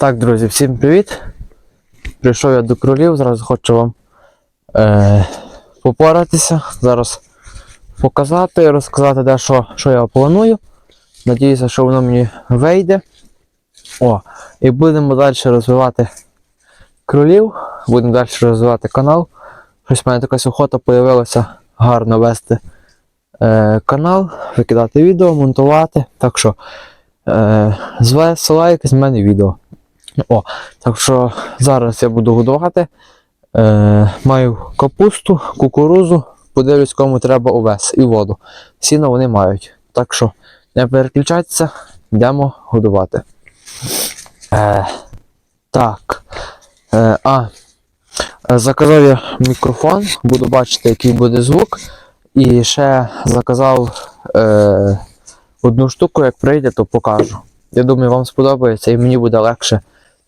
Так, друзі, всім привіт! Прийшов я до кролів, зараз хочу вам е, попоратися, зараз показати розказати, де що, я планую. Надіюся, що воно мені вийде. О, і будемо далі розвивати кролів, будемо далі розвивати канал. Щось в мене якась охота появилася гарно вести е, канал, викидати відео, монтувати. Так що е, з лайк з мене відео. О, так що зараз я буду годувати. Е, маю капусту, кукурузу, подивлюсь, кому треба овес і воду. Сіно вони мають. Так що не переключайтеся, йдемо годувати. Е, так. Е, а, заказав я мікрофон, буду бачити, який буде звук. І ще заказав е, одну штуку, як прийде, то покажу. Я думаю, вам сподобається і мені буде легше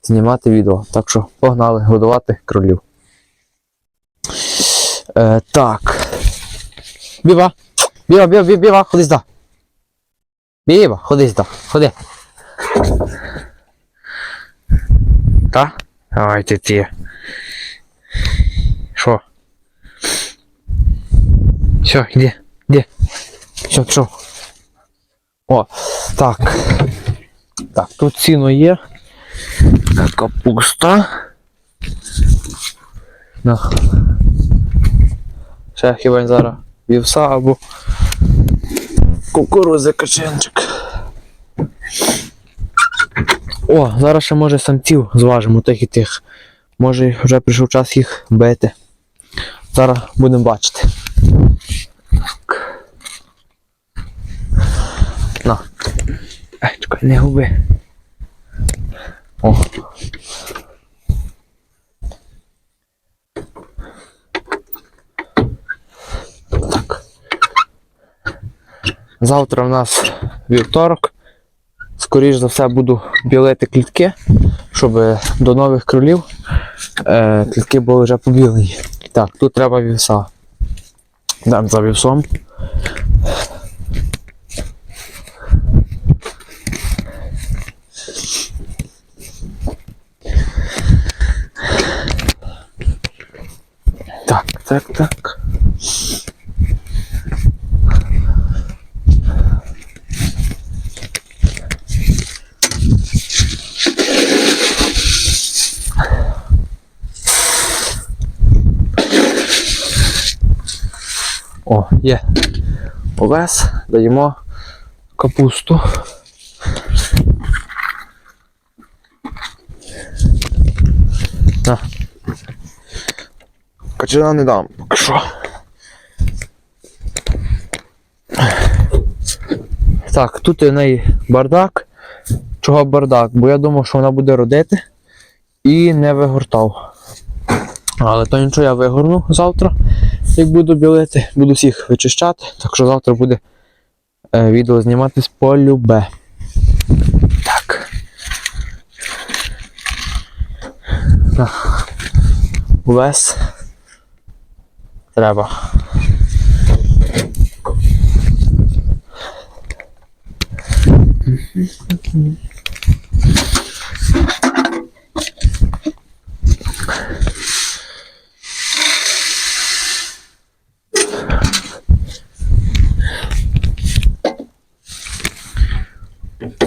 знімати відео. Так що погнали годувати кролів. Е, так. Біба! Біба, біба, біба, біба, ходи сюди. Біба, ходи сюди, ходи. Та? Давай ти. Що? Все, іди, іди. Все, пішов. О, так. Так, тут сіно є. Капуста. На. Ще хіба зараз вівса або кукурузи каченчик. О, зараз ще може самців зважимо тих і тих. Може вже прийшов час їх бити. Зараз будемо бачити. Так. На. Ай, чекай, не губи. О. Так. Завтра в нас вівторок. Скоріш за все буду білити клітки, щоб до нових кролів е, клітки були вже побілені. Так, тут треба вівса. Дам за вівсом. Так, так. О, є. Овес, даємо капусту. На. Качана не дам, поки що. Так, тут у неї бардак. Чого бардак? Бо я думав, що вона буде родити і не вигортав. Але то нічого я вигорну завтра, як буду білити, буду всіх вичищати, так що завтра буде е, відео зніматись по любе. Так. На. Увесь треба.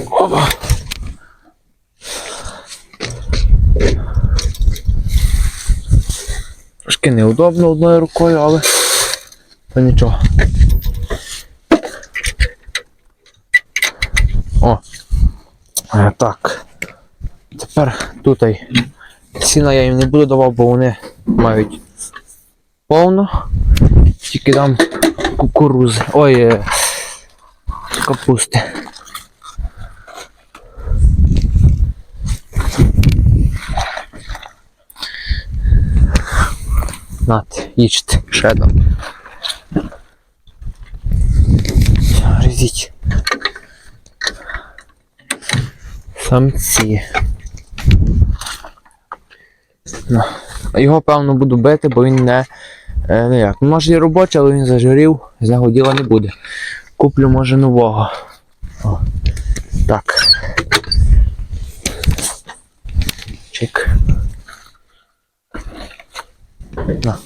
Опа. Трошки неудобно одною рукою, але то нічого. О. Е, так. Тепер тут сіна я їм не буду давав, бо вони мають повно. Тільки дам кукурузи. Ой, е, капусти. Нате, їжте, ще дам. Резіть. Самці. Ну, Його, певно, буду бити, бо він не. Е, ну як, може і робочий, але він зажирів, з нього діла не буде. Куплю, може, нового. О, На.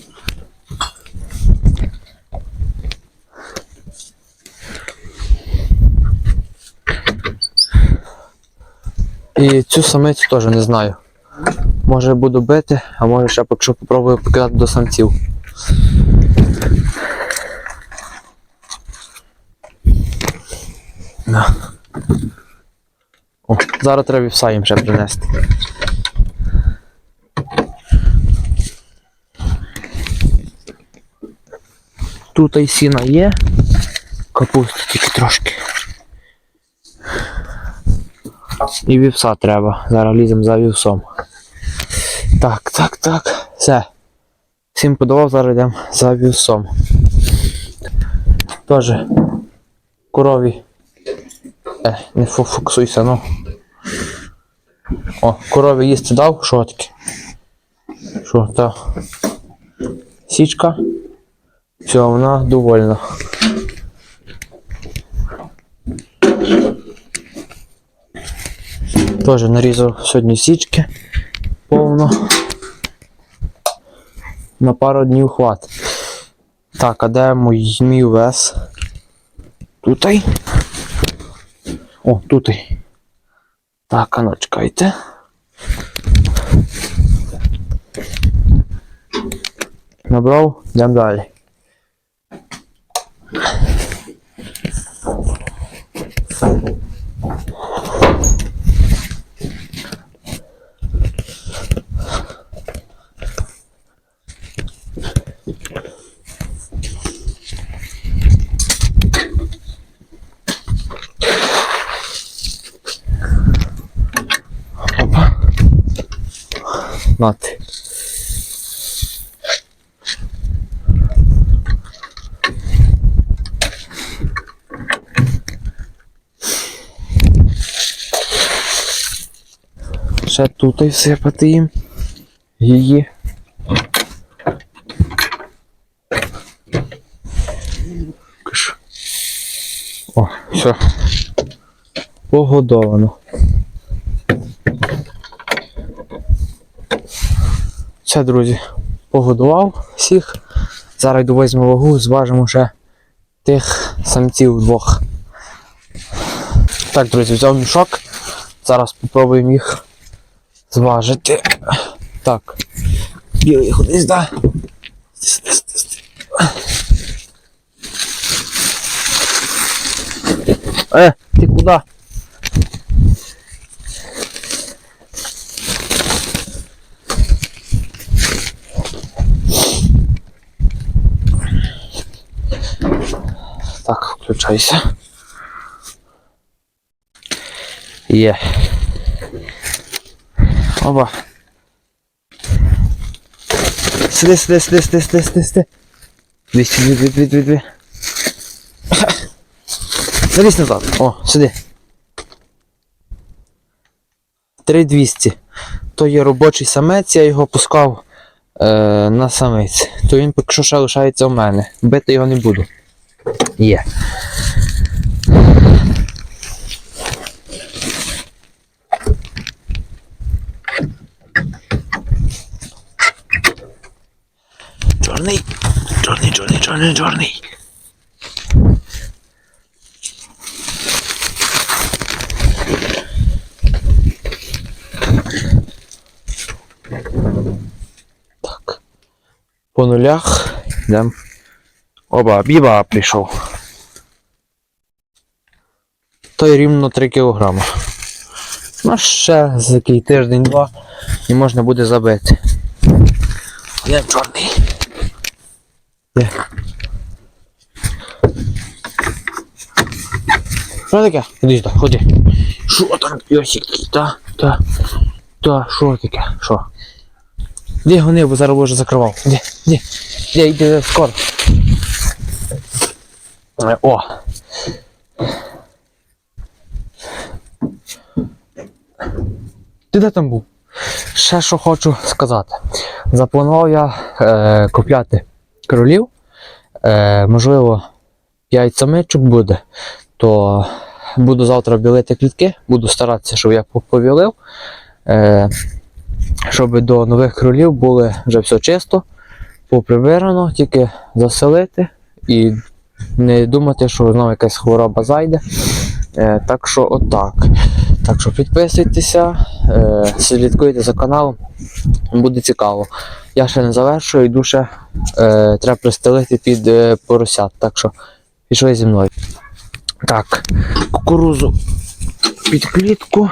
І цю самицю теж не знаю. Може буду бити, а може ще поки попробую покидати до самців. О, зараз треба вівса їм ще принести. Тут і сіна є. Капусти тільки трошки. І вівса треба. Зараз ліземо за вівсом. Так, так, так. Все. Всім подавав, зараз йдемо за вівсом. Тоже корові. Е, не фокусуйся, ну. О, корові їсти дав, що таке? Що, та? Січка. Все, вона довольна. Тоже нарізав сьогодні січки повно. На пару днів хват. Так, а де мій, мій вес? Тутай. О, тутай. Так, а ну чекайте. Набрав, йдемо далі. Нати. Ще тут і всипати їм. Її. О, все. Погодовано. Все, друзі, погодував всіх. Зараз йду візьму вагу, зважимо ще тих самців двох. Так, друзі, взяв мішок. Зараз спробуємо їх зважити. Так. Білий кудись, сюди. Е, ти куди? Так, включайся. Є. Оба. Сиди, сиди, сиди, сиди, сиди, сиди, сиди. Дві, дві, дві, дві, дві, дві. Залізь назад. О, сиди. 3200. То є робочий самець, я його пускав е, на самець. То він поки що ще лишається у мене. Бити його не буду. Є. Чорний. Чорний, чорний, чорний, чорний. Так. По нулях йдемо. Оба, біба прийшов. Той рівно 3 кг. Ну, ще за який тиждень-два і можна буде забити. Я чорний. Де? Що таке? Ходи сюди, ходи. Що там, Йосик? Та, та, та, що таке? Що? Де гони, бо зараз вже закривав. Де, де, де, йди скоро. Е, О. Ти де там був? Ще що хочу сказати. Запланував я е, купляти кролів. Е, можливо, 5 самичок буде, то буду завтра білити клітки, буду старатися, щоб я повілив. Е, щоб до нових кролів були вже все чисто, поприбирано, тільки заселити і не думати, що знову якась хвороба зайде. Е, так що отак. Так що підписуйтеся, е, слідкуйте за каналом, буде цікаво. Я ще не завершую, йду ще е, треба пристелити під е, поросят. Так що пішли зі мною. Так, кукурузу під клітку,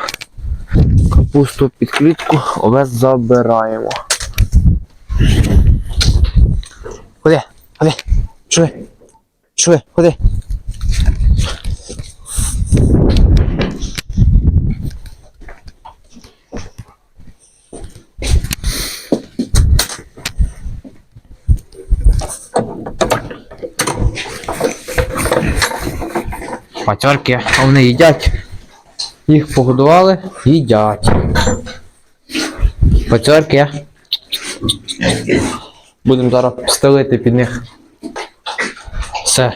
капусту під клітку, овес забираємо. Ходи, ходи, чули, чули, ходи. Пацьорки, а вони їдять. Їх погодували, їдять. Пацьорки. Будемо зараз стелити під них. Все.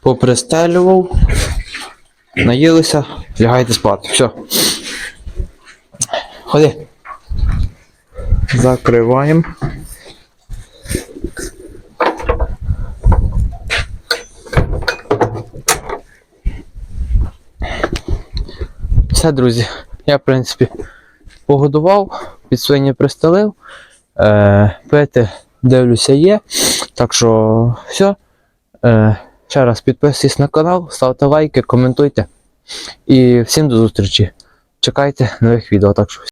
Попристелював. Наїлися, лягайте спати. Все. Ходи. Закриваємо. Все, друзі. Я, в принципі, погодував, під свині пристелив. Е, пити, дивлюся, є. Так що все. Е, ще раз підписуйтесь на канал, ставте лайки, коментуйте. І всім до зустрічі. Чекайте нових відео. Так що